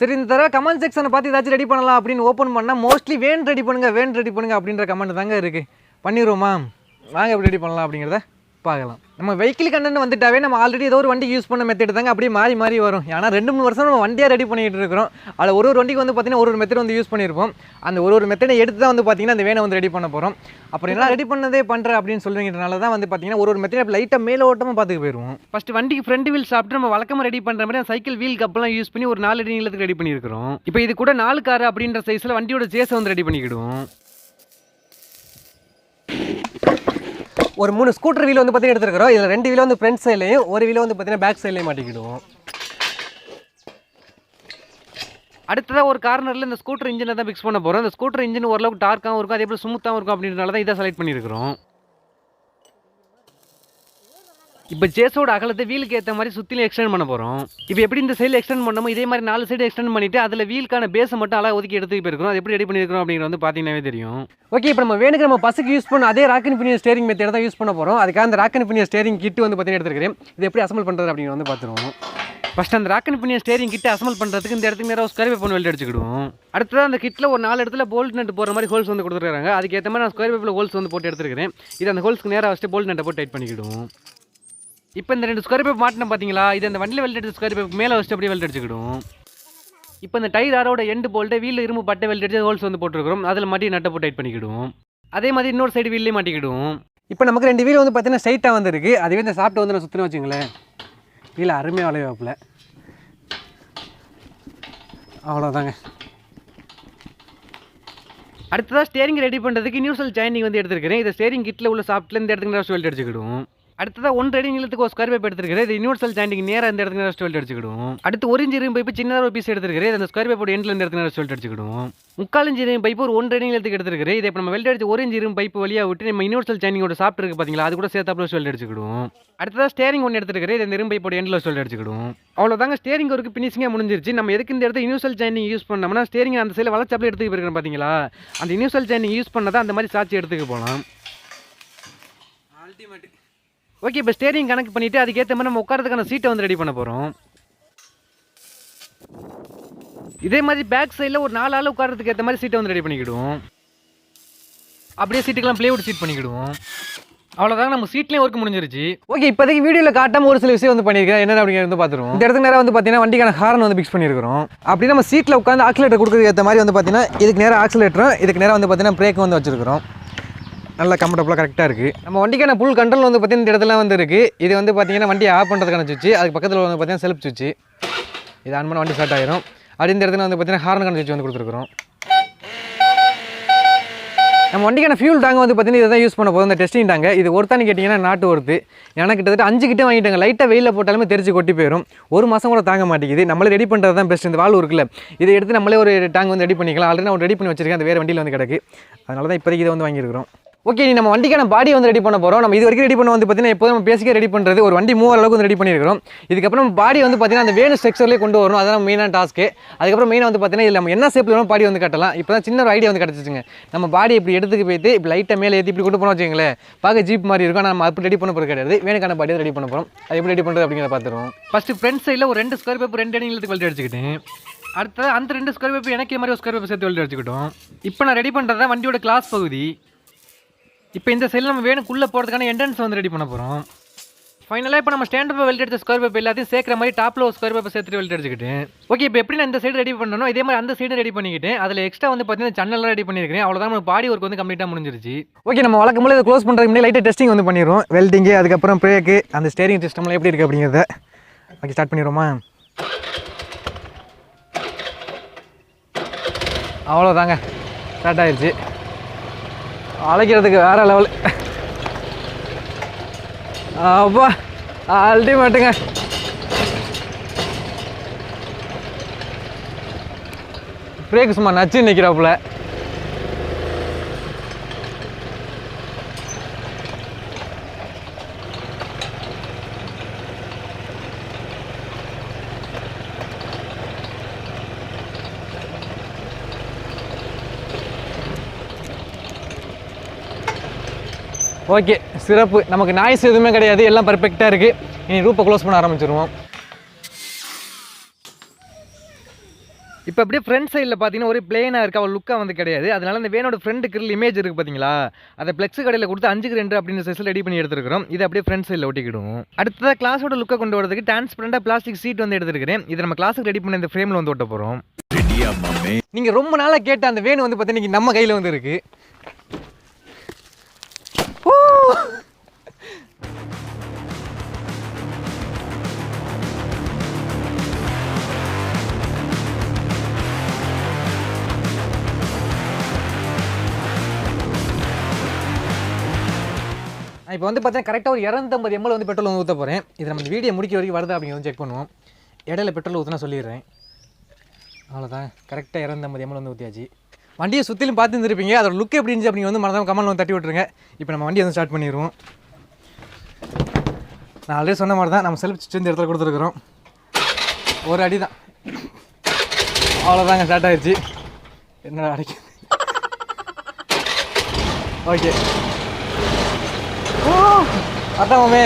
சரி இந்த தடவை கமெண்ட் செக்ஷனை பார்த்து ஏதாச்சும் ரெடி பண்ணலாம் அப்படின்னு ஓப்பன் பண்ணால் மோஸ்ட்லி வேன் ரெடி பண்ணுங்கள் வேன் ரெடி பண்ணுங்கள் அப்படின்ற கமெண்ட் தாங்க இருக்குது பண்ணிடுவோமா வாங்க எப்படி ரெடி பண்ணலாம் அப்படிங்கிறத? பார்க்கலாம். நம்ம வெஹிக்கிள் கண்டென்ட் வந்துட்டாவே நம்ம ஆல்ரெடி ஏதோ ஒரு வண்டி யூஸ் பண்ண மெத்தட் தாங்க அப்படியே மாறி மாறி வரும். ஏன்னா ரெண்டு மூணு வருஷம் நம்ம வண்டியாக ரெடி பண்ணிகிட்டு இருக்கிறோம். அதில் ஒரு ஒரு வண்டிக்கு வந்து பார்த்தீங்கன்னா ஒரு ஒரு மெத்தட் வந்து யூஸ் பண்ணியிருப்போம் அந்த ஒரு ஒரு மெத்தடை எடுத்து தான் வந்து பார்த்தீங்கன்னா அந்த வேனை வந்து ரெடி பண்ண போகிறோம் அப்புறம் என்ன ரெடி பண்ணதே பண்ணுறேன் அப்படின்னு சொல்லுவீங்கனால தான் வந்து பார்த்தீங்கன்னா ஒரு ஒரு மெத்தட் லைட்டாக மேலே ஓட்டமாக பார்த்துக்கு போயிடுவோம் ஃபஸ்ட்டு வண்டிக்கு ஃப்ரண்ட் வீல் சாப்பிட்டு நம்ம வழக்கமாக ரெடி பண்ணுற மாதிரி சைக்கிள் வீல் கப்பெல்லாம் யூஸ் பண்ணி ஒரு நாலு அடி நீளத்துக்கு ரெடி பண்ணியிருக்கிறோம். இப்போ இது கூட நாலு கார் அப்படின்ற சைஸில் வண்டியோட ஜேஸை வந்து ரெடி பண்ணிக்கிடுவோம். ஒரு மூணு ஸ்கூட்டர் வீல் வந்து பார்த்தீங்கன்னா எடுத்துருக்கிறோம். இதில் ரெண்டு வீல் வந்து ஃப்ரண்ட் சைட்லையும் ஒரு வீல் வந்து பார்த்தீங்கன்னா பேக் சைட்லையும் மாட்டிக்கிடுவோம். அடுத்ததாக ஒரு கார்னரில் இந்த ஸ்கூட்டர் இன்ஜினை தான் ஃபிக்ஸ் பண்ண போகிறோம் இந்த ஸ்கூட்டர் இன்ஜின் ஓரளவுக்கு டார்க்காகவும் இருக்கும் அதே போல் ஸ்மூத்தாகவும் இருக்கும் அப்படின்றனால தான் இதை செலக்ட் பண்ணியிருக்கிறோம். இப்போ ஜேஸோட அகலத்தை வீலுக்கு ஏற்ற மாதிரி சுற்றிலும் எக்ஸ்டெண்ட் பண்ண போகிறோம் இப்போ எப்படி இந்த சைடில் எக்ஸ்டெண்ட் பண்ணமோ இதே மாதிரி நாலு சைடு எக்ஸ்டெண்ட் பண்ணிட்டு அதில் வீலுக்கான பேஸை மட்டும் அழகாக ஒதுக்கி எடுத்துக்கு போயிருக்கிறோம் அது எப்படி ரெடி பண்ணியிருக்கிறோம் அப்படிங்கிறது வந்து பார்த்தீங்கன்னாவே தெரியும். ஓகே இப்போ நம்ம வேணுக்கு நம்ம பஸ்ஸுக்கு யூஸ் பண்ண அதே rack and pinion steering method தான் யூஸ் பண்ண போகிறோம் அதுக்காக அந்த ராக்கன் பினியர் ஸ்டேரிங் கிட்டு வந்து பார்த்தீங்கன்னா எடுத்துருக்கிறேன். இது எப்படி அசம்பிள் பண்ணுறது அப்படிங்கிறது வந்து பார்த்துருவோம் ஃபஸ்ட் அந்த ராக்கன் பினியர் ஸ்டேரிங் கிட்ட அசம்பிள் பண்ணுறதுக்கு இந்த இடத்துக்கு நேராக ஸ்கொயர் பேப்பர் வெல்ட் அடிச்சுக்கிடுவோம். அடுத்தது அந்த கிட்டில் ஒரு நாலு இடத்துல போல்ட் நட்டு போகிற மாதிரி ஹோல்ஸ் வந்து கொடுத்துருக்காங்க. அதுக்கு ஏற்ற மாதிரி நான் ஸ்கொயர் பேப்பரில் ஹோல்ஸ் வந்து போட்டு எடுத்துருக்கிறேன். இது அந்த ஹோல்ஸ்க்கு நேராக வச்சுட்டு போல்ட் நட்டை போட்டு டைட் பண்ணிக்கிடுவோம். இப்போ இந்த ரெண்டு ஸ்கொயர் பேப்பர் மாட்டினோம் பார்த்தீங்களா இது அந்த வண்டியில் வெல்ட் அடிச்ச ஸ்கொயர் பேப்பர் மேலே வச்சுட்டு அப்படியே வெல்ட் அடிச்சுக்கிடும் இப்போ இந்த டயர் ஆரோட எண்டு போல்ட்டு வீல் இரும்பு பட்டை வெல்ட் அடிச்சு ஹோல்ஸ் வந்து போட்டுருக்கிறோம். அதில் மாட்டி நட்டை போட்டு டைட் பண்ணிக்கிடுவோம் அதே மாதிரி இன்னொரு சைடு வீல்லையும் மாட்டிக்கிடுவோம் இப்போ நமக்கு ரெண்டு வீல் வந்து பார்த்தீங்கன்னா ஸ்ட்ரைட்டாக வந்துருக்கு. அதுவே இந்த சாப்பிட்டு வந்து நான் சுற்றின வச்சுங்களேன் வீல் அருமையாக வளைவாப்பில். அவ்வளோதாங்க அடுத்ததாக ஸ்டேரிங் ரெடி பண்ணுறதுக்கு நியூசல் ஜாயினிங் வந்து எடுத்துருக்கிறேன். இதை ஸ்டேரிங் கிட்டில் உள்ள சாஃப்ட்டில் இந்த இடத்துக்கு நேரம் வெல்ட் அடிச்சுக்கிடுவோம் அடுத்ததாக ஒன் ரெடி நீளத்துக்கு ஒரு ஸ்கொயர் பைப் எடுத்துருக்கிறேன். இது யூனிவர்சல் ஜாயிண்டிங் நேராக இந்த இடத்துக்கு நேரம் வெல்ட் அடிச்சுக்கிடுவோம் அடுத்து ஒரு இன்ஜினியரிங் பைப்பு சின்னதாக ஒரு பீஸ் எடுத்துருக்கிறேன். அந்த ஸ்கொயர் பைப்போட எண்டில் இந்த இடத்துக்கு நேரம் வெல்ட் அடிச்சுக்கிடுவோம் முக்கால் இன்ஜினியரிங் பைப்பு ஒரு ஒன் ரெடி நீளத்துக்கு எடுத்துருக்கிறேன். இதை இப்போ நம்ம வெல்ட் அடிச்சு ஒரு இன்ஜினியரிங் பைப்பு வழியாக விட்டு நம்ம யூனிவர்சல் ஜாயினிங்கோட சாப்பிட்டு இருக்கு பார்த்தீங்களா அது கூட சேர்த்தாப்புல ஸ்டோல்ட் அடிச்சுக்கிடுவோம் அடுத்ததாக ஸ்டேரிங் ஒன்று எடுத்துருக்கிறேன். இந்த இரும்பு பைப்போட எண்டில் ஸ்டோல்ட் அடிச்சுக்கிடுவோம் அவ்வளோதாங்க ஸ்டேரிங் ஒர்க்கு ஃபினிஷிங்காக முடிஞ்சிருச்சு. நம்ம எதுக்கு இந்த இடத்துல யூனிவர்சல் ஜாயினிங் யூஸ் பண்ணோம்னா ஸ்டேரிங் அந்த சைடில் வளர்ச்சாப்பில் எடுத்துக்க போயிருக்கேன் பார்த்தீங்களா அந்த யூனிவர்சல் ஜாயினிங் யூஸ் பண்ணதான் அந்த மாதிரி சாட்சி எடுத்துக்க போகலாம் ஓகே இப்போ ஸ்டேரிங் கணக்கு பண்ணிவிட்டு அதுக்கேற்ற மாதிரி நம்ம உட்காரதுக்கான சீட்டை வந்து ரெடி பண்ண போகிறோம் இதே மாதிரி பேக் சைடில் ஒரு நாலு ஆள் உட்காரத்துக்கு ஏற்ற மாதிரி சீட்டை வந்து ரெடி பண்ணிக்கிடுவோம். அப்படியே சீட்டுக்கெல்லாம் ப்ளேவுட் சீட் பண்ணிக்கிடுவோம். அவ்வளோதாங்க நம்ம சீட்லேயும் ஒர்க் முடிஞ்சிருச்சு. ஓகே இப்போதைக்கு வீடியோவில் காட்டாம ஒரு சில விஷயம் வந்து பண்ணியிருக்கேன் என்ன அப்படிங்கிறது வந்து பார்த்துருவோம். இந்த இடத்துக்கு நேரம் வந்து பார்த்தீங்கன்னா வண்டிக்கான ஹாரன் வந்து பிக்ஸ் பண்ணியிருக்கிறோம் அப்படி நம்ம சீட்டில் உட்காந்து ஆக்சிலேட்டர் கொடுக்குறதுக்கு ஏற்ற மாதிரி வந்து பார்த்தீங்கன்னா இதுக்கு நேரம் ஆக்சிலேட்டரும் இதுக்கு நேரம் வந்து பார்த்தீங்கன்னா பிரேக் வந்து வச்சிருக்கிறோம். நல்லா கம்ஃபர்டபுளாக கரெக்டாக இருக்குது நம்ம வண்டிக்கான புல் கண்ட்ரோல் வந்து பார்த்தீங்கன்னா இந்த இடத்துல வந்து இருக்குது இது வந்து பார்த்தீங்கன்னா வண்டியை ஆஃப் பண்ணுறதுக்கான சுவிச்சு அதுக்கு பக்கத்தில் வந்து பார்த்தீங்கன்னா செல்ஃப் சுவிச்சு இது ஆன் பண்ண வண்டி ஸ்டார்ட் ஆயிரும். அப்படி இந்த இடத்துல வந்து பார்த்தீங்கன்னா ஹார்னுக்கான சுவிச்சு வந்து கொடுத்துருக்குறோம். நம்ம வண்டிக்கான ஃபியூல் டேங்க் வந்து பார்த்தீங்கன்னா இதை தான் யூஸ் பண்ண போதும் இந்த டெஸ்டிங் டாங்க இது ஒருத்தானு கேட்டிங்கன்னா நாட்டு ஒருத்து எனக்கு கிட்டத்தட்ட அஞ்சு கிட்ட வாங்கிட்டாங்க. லைட்டாக வெயிலில் போட்டாலுமே தெரிச்சு கொட்டி போயிடும் ஒரு மாதம் கூட தாங்க மாட்டேங்குது. நம்மளே ரெடி பண்ணுறது தான் பெஸ்ட் இந்த வால் இருக்குல்ல இதை எடுத்து நம்மளே ஒரு டேங்க் வந்து ரெடி பண்ணிக்கலாம். ஆல்ரெடி நான் ரெடி பண்ணி வச்சிருக்கேன். அந்த வேறு வண்டியில் வந்து கிடக்கு. அதனால தான் இப்போதைக்கு இதை வந்து வாங்கியிருக்கிறோம். ஓகே நீ நம்ம வண்டிக்கான பாடி வந்து ரெடி பண்ண போகிறோம் நம்ம இது வரைக்கும் ரெடி பண்ண வந்து பார்த்தீங்கன்னா எப்போதும் நம்ம பேசிக்காக ரெடி பண்ணுறது ஒரு வண்டி மூவ் அளவுக்கு வந்து ரெடி பண்ணியிருக்கிறோம் இதுக்கப்புறம் பாடி வந்து பார்த்தீங்கன்னா அந்த வேணும் ஸ்ட்ரக்சர்லேயே கொண்டு வரணும். அதான் மெயினான டாஸ்க்கு அதுக்கப்புறம் மெயினாக வந்து பார்த்தீங்கன்னா இதில் நம்ம என்ன ஷேப்பில் வேணும் பாடி வந்து கட்டலாம். இப்போ தான் சின்ன ஒரு ஐடியா வந்து கிடச்சிச்சுங்க. நம்ம பாடி இப்படி எடுத்துக்கு போயிட்டு இப்படி லைட்டாக மேலே ஏற்றி இப்படி கொண்டு போனோம் வச்சுங்களேன் பார்க்க ஜீப் மாதிரி இருக்கும். ஆனால் நம்ம அப்படி ரெடி பண்ண போகிறது கிடையாது. வேணுக்கான பாடி ரெடி பண்ண போகிறோம் அது எப்படி ரெடி பண்ணுறது அப்படிங்கிறத பார்த்துருவோம். ஃபஸ்ட்டு ஃப்ரண்ட் சைடில் ஒரு ரெண்டு ஸ்கொயர் பேப்பர் ரெண்டு அடிங்களுக்கு வெல்ட் அடிச்சுக்கிட்டேன் அடுத்தது அந்த ரெண்டு ஸ்கொயர் பேப்பர் எனக்கு மாதிரி ஒரு ஸ்கொயர் பேப்பர் சேர்த்து வெல்ட் அடிச்சுக்கிட்டோம். இப்போ நான் ரெடி பண்ணுறது தான் வண்டியோட கிளாஸ் பகுதி. இப்போ இந்த சைடில் நம்ம வேணுக்குள்ளே போகிறதுக்கான என்ட்ரன்ஸ் வந்து ரெடி பண்ண போகிறோம் ஃபைனலாக இப்போ நம்ம ஸ்டாண்ட் பேப்பர் வெல்ட் அடிச்ச ஸ்கொயர் பேப்பர் எல்லாத்தையும் சேர்க்குற மாதிரி டாப்பில் ஒரு ஸ்கொயர் பேப்பர் சேர்த்துட்டு வெல்ட் அடிச்சுக்கிட்டேன் ஓகே இப்போ எப்படி நான் இந்த சைடு ரெடி பண்ணணும் இதே மாதிரி அந்த சைடு ரெடி பண்ணிக்கிட்டு அதில் எக்ஸ்ட்ரா வந்து பார்த்தீங்கன்னா ஜன்னல்லாம் ரெடி பண்ணியிருக்கேன் அவ்வளோதான் நம்ம பாடி ஒர்க் வந்து கம்ப்ளீட்டாக முடிஞ்சிருச்சு. ஓகே நம்ம வழக்கம் போல இதை க்ளோஸ் பண்ணுறதுக்கு முன்னாடி லைட்டாக டெஸ்டிங் வந்து பண்ணிடுவோம். வெல்டிங்கு அதுக்கப்புறம் பிரேக்கு அந்த ஸ்டேரிங் சிஸ்டம்லாம் எப்படி இருக்குது அப்படிங்கிறத. ஓகே ஸ்டார்ட் பண்ணிடுவோமா? அவ்வளோதாங்க ஸ்டார்ட் ஆயிடுச்சு அழைக்கிறதுக்கு வேறு லெவல் அப்பா அல்டிமேட்டுங்க பிரேக் சும்மா நச்சு நிற்கிறாப்புல ஓகே சிறப்பு. நமக்கு நாய்ஸ் எதுவுமே கிடையாது. எல்லாம் பர்ஃபெக்டாக இருக்குது இனி ரூப்பை க்ளோஸ் பண்ண ஆரம்பிச்சிருவோம். இப்போ அப்படியே ஃப்ரண்ட் சைடில் பார்த்தீங்கன்னா ஒரு பிளேனாக இருக்க. அவள் லுக்காக வந்து கிடையாது. அதனால இந்த வேனோட ஃப்ரண்ட் கிரில் இமேஜ் இருக்குது பார்த்தீங்களா அதை ஃப்ளெக்ஸ் கடையில் கொடுத்து அஞ்சுக்கு ரெண்டு அப்படின்னு சைஸில் ரெடி பண்ணி எடுத்துருக்கிறோம். இதை அப்படியே ஃப்ரண்ட் சைடில் ஒட்டிக்கிடுவோம். அடுத்ததாக கிளாஸோட லுக்கை கொண்டு வரதுக்கு டிரான்ஸ்பரண்டாக பிளாஸ்டிக் சீட் வந்து எடுத்துருக்கிறேன். இதை நம்ம கிளாஸுக்கு ரெடி பண்ணி இந்த ஃப்ரேமில் வந்து ஒட்ட போகிறோம் நீங்கள் ரொம்ப நாளாக கேட்ட அந்த வேன் வந்து பார்த்தீங்கன்னா நம்ம கையில் வந்து இருக்கு. இப்போ வந்து பார்த்தீங்கன்னா கரெக்டாக ஒரு இரநூத்தம்பது எம்எல் வந்து பெட்ரோல் வந்து ஊற்ற போகிறேன் இது நம்ம வீடியோ முடிக்க வரைக்கும் வருது அப்படிங்கிறது செக் பண்ணுவோம். இடையில பெட்ரோல் ஊற்றினா சொல்லிடுறேன். அவ்வளோதான் கரெக்டாக இரநூத்தம்பது எம்எல் வந்து ஊற்றியாச்சு வண்டியை சுற்றிலும் பார்த்து இருந்திருப்பீங்க. அதோட லுக் எப்படி இருந்துச்சு அப்படிங்க வந்து மறந்தாம கமல் வந்து தட்டி விட்ருங்க இப்போ நம்ம வண்டியை வந்து ஸ்டார்ட் பண்ணிடுவோம். நான் ஆல்ரெடி சொன்ன மாதிரி தான் நம்ம செல்ஃப் இந்த இடத்துல கொடுத்துருக்குறோம். ஒரு அடி தான் அவ்வளோதாங்க ஸ்டார்ட் ஆயிடுச்சு என்னடா அடிக்க ஓகே அதான் மாமே.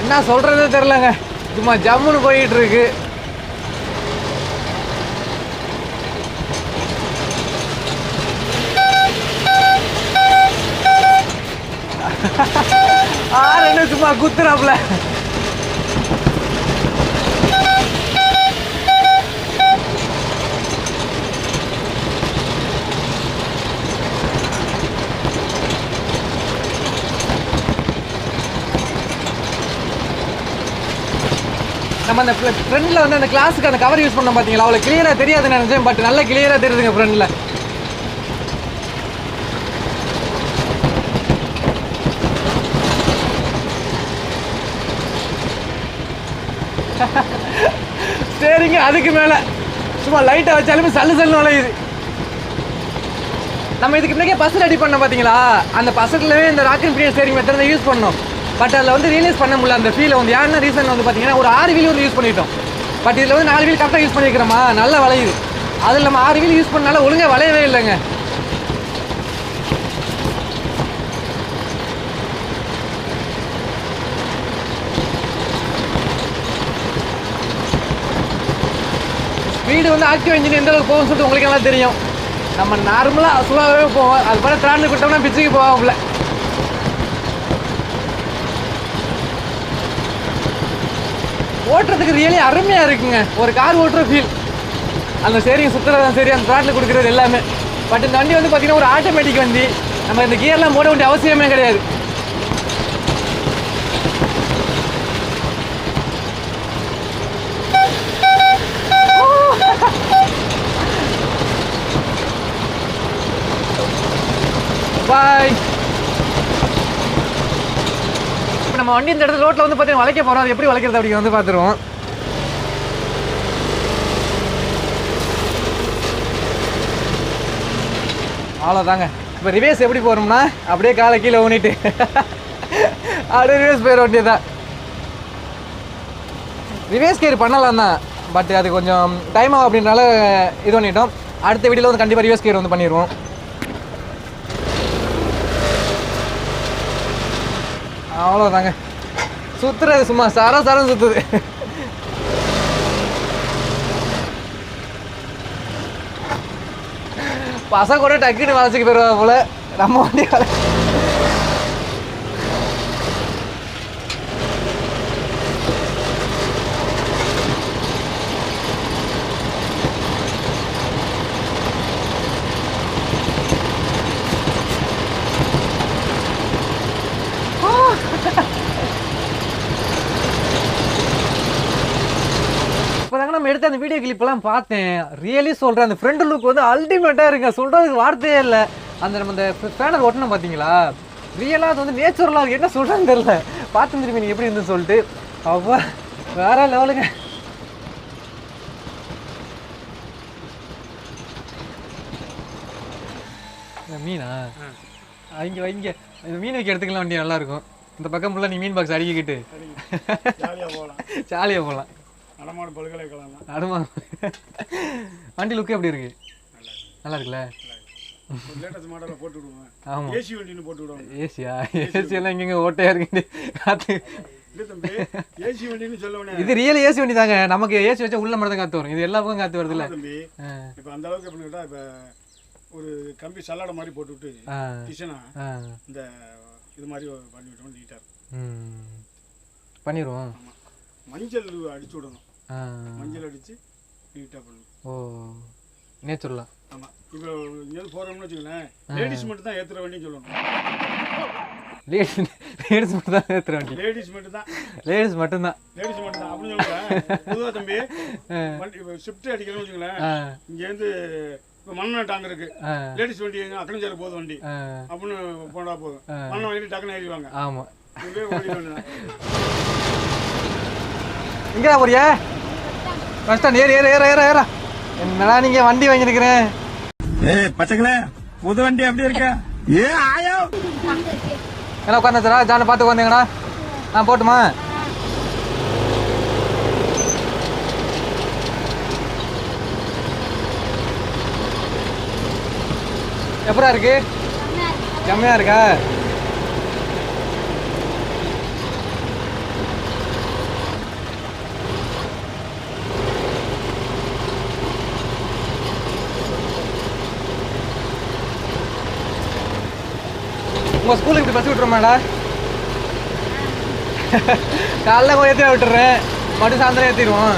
என்ன சொல்றதே தெரிலங்க சும்மா ஜம்முன்னு போயிட்டு இருக்கு ஆறு சும்மா குத்துறாப்ல நம்ம அந்த ஃப்ரெண்டில் வந்து அந்த கிளாஸுக்கு அந்த கவர் யூஸ் பண்ணோம் பார்த்தீங்களா அவ்வளோ கிளியராக தெரியாதுன்னு நினைச்சேன் பட் நல்லா கிளியராக தெரியுதுங்க ஃப்ரண்ட்டில் சரிங்க அதுக்கு மேலே. சும்மா லைட்டாக வச்சாலுமே சல்லு சல்லு நுழையுது. நம்ம இதுக்கு முன்னாடியே பஸ் ரெடி பண்ணோம் பார்த்தீங்களா அந்த பஸ்ஸுலவே இந்த rocket period steering method use பண்ணோம். பட் அதில் வந்து ரியலைஸ் பண்ண முடியல அந்த ஃபீலை வந்து யாருன்னா ரீசன் வந்து பார்த்தீங்கன்னா ஒரு ஆறு வீல் வந்து யூஸ் பண்ணிட்டோம். பட் இதில் வந்து நாலு வீல் கரெக்டாக யூஸ் பண்ணிக்கிறோமா நல்லா வளையுது. அதில் நம்ம ஆறு வீல் யூஸ் பண்ணனால ஒழுங்காக வளையவே இல்லைங்க. ஸ்பீடு வந்து ஆக்டிவ் இன்ஜின் எந்த அளவுக்கு போகும்னு சொல்லிட்டு உங்களுக்கு நல்லா தெரியும். நம்ம நார்மலாக ஸ்லோவாகவே போவோம் அது போல திராண்டு விட்டோம்னா பிச்சுக்கு போவோம்ல ஓட்டுறதுக்கு ரியலி அருமையாக இருக்குங்க. ஒரு கார் ஓட்டுற ஃபீல் அந்த சரிங்க சுற்றுறதும் சரி அந்த த்ராட்டில் கொடுக்குறது எல்லாமே. பட் இந்த வண்டி வந்து பார்த்தீங்கன்னா ஒரு ஆட்டோமேட்டிக் வண்டி. நம்ம இந்த கியர்லாம் போட வேண்டிய அவசியமே கிடையாது. Bye. இப்போ நம்ம வண்டி இந்த இடத்துல ரோட்டில் வந்து பார்த்தீங்கன்னா வளைக்க போகிறோம் அது எப்படி வளைக்கிறது அப்படி வந்து பார்த்துருவோம் அவ்வளோதாங்க இப்போ ரிவேஸ் எப்படி போகிறோம்னா அப்படியே காலை கீழே ஊனிட்டு. அப்படியே ரிவேஸ் போயிட வேண்டியதுதான். ரிவேஸ் கேர் பண்ணலாம் தான். பட் அது கொஞ்சம் டைம் ஆகும் அப்படின்றனால இது பண்ணிட்டோம். அடுத்த வீடியோவில் வந்து கண்டிப்பாக ரிவேஸ் கேர் வந்து பண்ணிடுவோம் அவ்வளோதாங்க சுத்துறது சும்மா சர சரம் சுத்துது. பசங்க கூட டக்குன்னு வளர்ச்சிக்கு போயிடுவா போல. நம்ம வண்டி வளர்ச்சி இப்போதாங்க நம்ம எடுத்த அந்த வீடியோ கிளிப்லாம் பார்த்தேன். ரியலி சொல்கிறேன் அந்த ஃப்ரண்ட் லுக் வந்து அல்டிமேட்டாக இருக்குங்க சொல்கிறதுக்கு வார்த்தையே இல்லை. அந்த நம்ம அந்த ஃபேனர் ஒட்டணும் பார்த்தீங்களா ரியலாக அது வந்து நேச்சுரலாக என்ன சொல்கிறேன்னு தெரில பார்த்து திரும்பி நீங்கள் எப்படி இருந்து சொல்லிட்டு. அவ்வா வேற லெவலுங்க. மீனா? இங்கே வைங்க இந்த மீன் வைக்க எடுத்துக்கலாம் வண்டி நல்லா இருக்கும். இந்த பக்கம் ஃபுல்லாக நீ மீன் பாக்ஸ் அடிக்கிட்டு ஜாலியாக போகலாம். ஜாலியாக போகலாம். நடமாடு பல்கலைக்கழகம் நடுமா வண்டி லுக்கு எப்படி இருக்கு? நல்லா இருக்குல்ல? லேட்டஸ்ட் மாடலில் போட்டு விடுவேன் ஆமாம் ஏசி வண்டின்னு போட்டு விடுவாங்க ஏசியா ஏசி எல்லாம் இங்கங்க ஓட்டையா இருக்கு காத்து. ஏசி வண்டின்னு சொல்ல உடனே இது ரியல் ஏசி வண்டி தாங்க. நமக்கு ஏசி வச்சா உள்ள மட்டும் தான் காத்து வரும். இது எல்லா பக்கம் காத்து தம்பி. இப்போ அந்த அளவுக்கு எப்படி கேட்டால் இப்போ ஒரு கம்பி சல்லாடை மாதிரி போட்டு விட்டு கிச்சனா இந்த இது மாதிரி பண்ணி விட்டோம் நீட்டாக. பண்ணிடுவோம். மஞ்சள் அடிச்சு விடணும். மஞ்சள் அடித்து நீட்டாக பண்ணணும் ஓ நேச்சுரலாம் ஆமாம் இப்போ இங்கேருந்து போகிறோம்னு வச்சுக்கோங்களேன் லேடிஸ் மட்டும் தான் ஏற்றுற வண்டின்னு சொல்லணும். லேடிஸ் லேடிஸ் மட்டும் தான் ஏற்றுற வண்டி. லேடிஸ் மட்டும் தான் லேடிஸ் மட்டும்தான். லேடிஸ் மட்டும் தான் அப்படின்னு சொல்லுவேன் பொதுவாக தம்பி இப்போ ஷிஃப்ட் அடிக்கணும்னு வச்சுக்கோங்களேன் இங்கேருந்து இப்போ மண்ணெண்ண டாங்க இருக்கு. லேடிஸ் வண்டி எங்க அக்கனஞ்சாரு போகுது வண்டி. அப்படின்னு போனா போதும். மண்ணை வாங்கிட்டு டக்குன்னு ஏறிடுவாங்க. ஆமா. இதுவே ஓடி வேண்டியதான் எங்கடா போறியா? ஸ்டாண்ட் ஏறு ஏறு ஏற ஏற ஏற. என்னடா நீங்க வண்டி வாங்கியிருக்கிறேன் ஏய் பச்சைக்கிளே புது வண்டி எப்படி இருக்க? ஏ ஆயோ. என்ன உட்காந்துச்சா ஜானை பார்த்து உட்காந்துங்கண்ணா நான் போட்டுமா? எப்படா இருக்கு. செம்மையா இருக்கா? உங்கள் ஸ்கூலுக்கு இப்படி பஸ் விட்டுருமாடா? காலைல போய் ஏற்றி விட்டுறேன். மறுபடியும் சாயந்தரம் ஏற்றிடுவோம்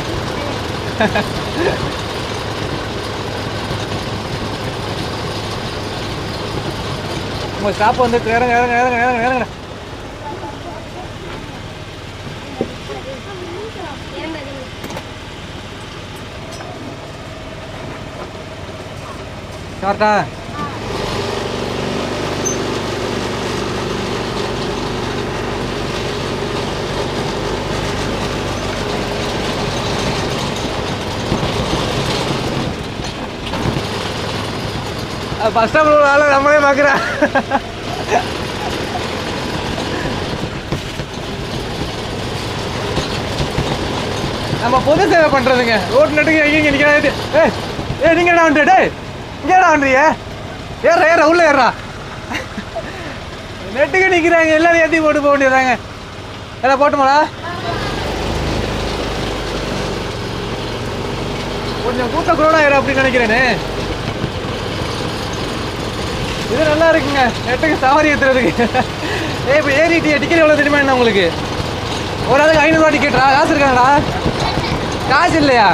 உங்கள் ஸ்டாப் வந்து இறங்க இறங்க இறங்க இறங்க இறங்க கரெக்டா பஸ் ஸ்டாப்பில் ஒரு ஆளை நம்மளே பார்க்குறேன். நம்ம பொது சேவை பண்ணுறதுங்க ரோட் நட்டுக்கு எங்கேயும் நிற்கிறாது ஏ ஏ நீங்கள் என்ன வந்துட்டு டேய் இங்கே என்ன பண்ணுறீங்க ஏறா ஏறா உள்ளே ஏறா. நெட்டுக்கு நிற்கிறாங்க எல்லாரும் ஏற்றி போட்டு போக வேண்டியதாங்க எல்லாம் போட்டுமாடா. கொஞ்சம் கூட்ட குரோடா ஏறா அப்படின்னு நினைக்கிறேனே. இது நல்லா இருக்குங்க. நெட்டுக்கு சவாரி ஏற்றுறதுக்கு ஏ இப்போ ஏறிட்டியா டிக்கெட் எவ்வளோ தெரியுமா என்ன உங்களுக்கு? ஒரு ஆளுக்கு ஐநூறுரூவா டிக்கெட்டா காசு இருக்காங்கடா. காசு இல்லையா?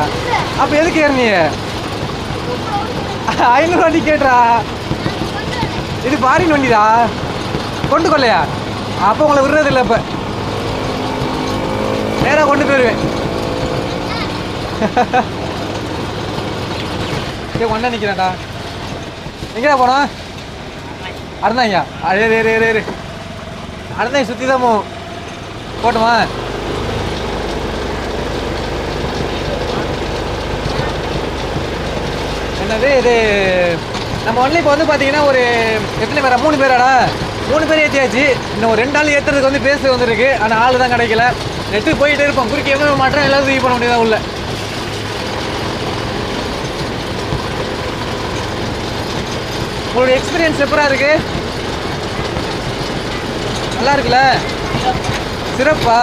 அப்போ எதுக்கு ஏறினிய ஐநூறுரூவா டிக்கெட்டா இது பாரின் வண்டிடா. கொண்டு கொள்ளையா? அப்போ உங்களை விடுறது இல்லை இப்போ நேராக கொண்டு போயிடுவேன் ஏ ஒன்றா நிற்கிறேன்டா எங்கடா போனோம்? அறந்தாங்க ஏறு ரே ரே ரே அறந்தாங்க சுற்றி தான் போட்டுமா. என்னது இது? நம்ம ஒன்லி இப்போ வந்து பார்த்தீங்கன்னா ஒரு எத்தனை பேரா? மூணு பேராடா? மூணு பேர் ஏற்றியாச்சு இன்னும் ஒரு ரெண்டு நாள் ஏற்றுறதுக்கு வந்து பேச வந்துருக்கு. ஆனால் ஆள் தான் கிடைக்கல. நெட்டு போயிட்டே இருப்போம். குறுக்க எவ்வளோ மாற்றம் எல்லாரும் பண்ண முடியாதா உள்ள. உங்களோட எக்ஸ்பீரியன்ஸ் எப்பரா இருக்கு? நல்லா இருக்குல்ல? சிறப்பா?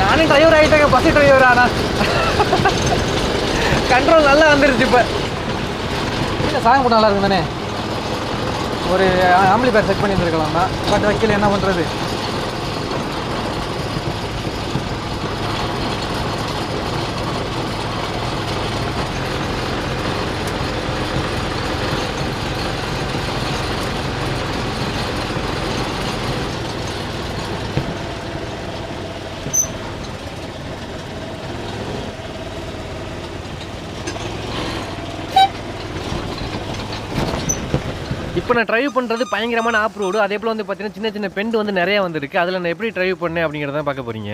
நானும் டிரைவர் ஆகிட்டேங்க பஸ் டிரைவர் ஆனா. கண்ட்ரோல் நல்லா வந்துருச்சு இப்போ. இல்லை சாயம் கூட நல்லா இருக்கும் தானே ஒரு ஆம்பளி பேர் செட் பண்ணியிருந்துருக்கலாம் தான். பட் வைக்கல என்ன பண்ணுறது இப்போ நான் ட்ரைவ் பண்ணுறது பயங்கரமான ஆப் ரோடு அதே போல் வந்து பார்த்தீங்கன்னா சின்ன சின்ன பெண்ட் வந்து நிறைய வந்திருக்கு. அதில் நான் எப்படி ட்ரைவ் பண்ணேன் அப்படிங்கிறத பார்க்க போகிறீங்க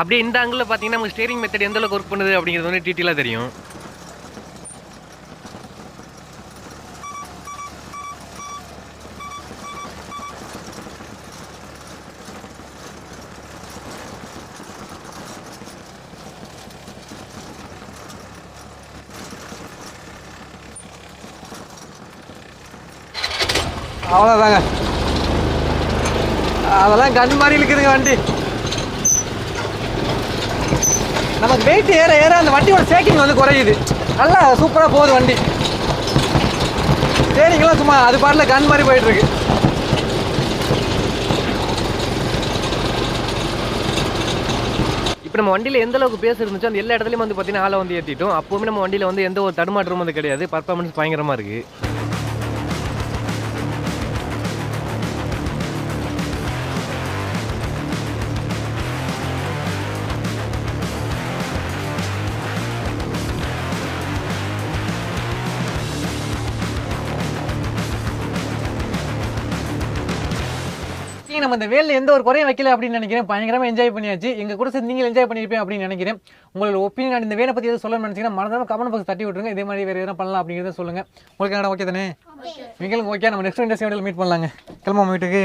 அப்படியே இந்த ஆங்கிளில் பார்த்தீங்கன்னா நமக்கு ஸ்டேரிங் மெத்தட் எந்த அளவுக்கு ஒர்க் பண்ணுது அப்படிங்கிறது வந்து டீட்டெயிலாக தெரியும். அவ்வளோதாங்க அதெல்லாம் கண் மாதிரி இருக்குதுங்க வண்டி. நமக்கு வெயிட் ஏற ஏற அந்த வண்டியோட சேக்கிங் வந்து குறையுது. நல்லா சூப்பராக போகுது வண்டி. ஸ்டேரிங்லாம் சும்மா அது பாட்டில் கன் மாதிரி போயிட்டு இருக்கு. இப்போ நம்ம வண்டியில் எந்த அளவுக்கு பேஸ் இருந்துச்சோ அந்த எல்லா இடத்துலையும் வந்து பார்த்தீங்கன்னா ஆளை வந்து ஏற்றிட்டோம் அப்போவுமே நம்ம வண்டியில் வந்து எந்த ஒரு தடுமாற்றமும் வந்து கிடையாது. பர்ஃபார்மன்ஸ் பயங்கரமாக இருக்குது நீங்க நம்ம இந்த வேலையில் எந்த ஒரு குறையும் வைக்கல அப்படின்னு நினைக்கிறேன். பயங்கரமாக என்ஜாய் பண்ணியாச்சு. எங்க கூட சேர்ந்து நீங்கள் என்ஜாய் பண்ணியிருப்பேன் அப்படின்னு நினைக்கிறேன். உங்களோட ஒப்பீனியன் இந்த வேலை பற்றி எதுவும் சொல்லணும்னு நினச்சிங்கன்னா மறந்தாம கமெண்ட் பாக்ஸ் தட்டி விட்டுருங்க. இதே மாதிரி வேறு எதுவும் பண்ணலாம் அப்படிங்கிறத சொல்லுங்க. உங்களுக்கு என்ன ஓகே தானே? நீங்களும் ஓகே நம்ம நெக்ஸ்ட் இண்டஸ்ட்ரி மீட் பண்ணலாங்க. கிளம்ப வீட்டுக்கு.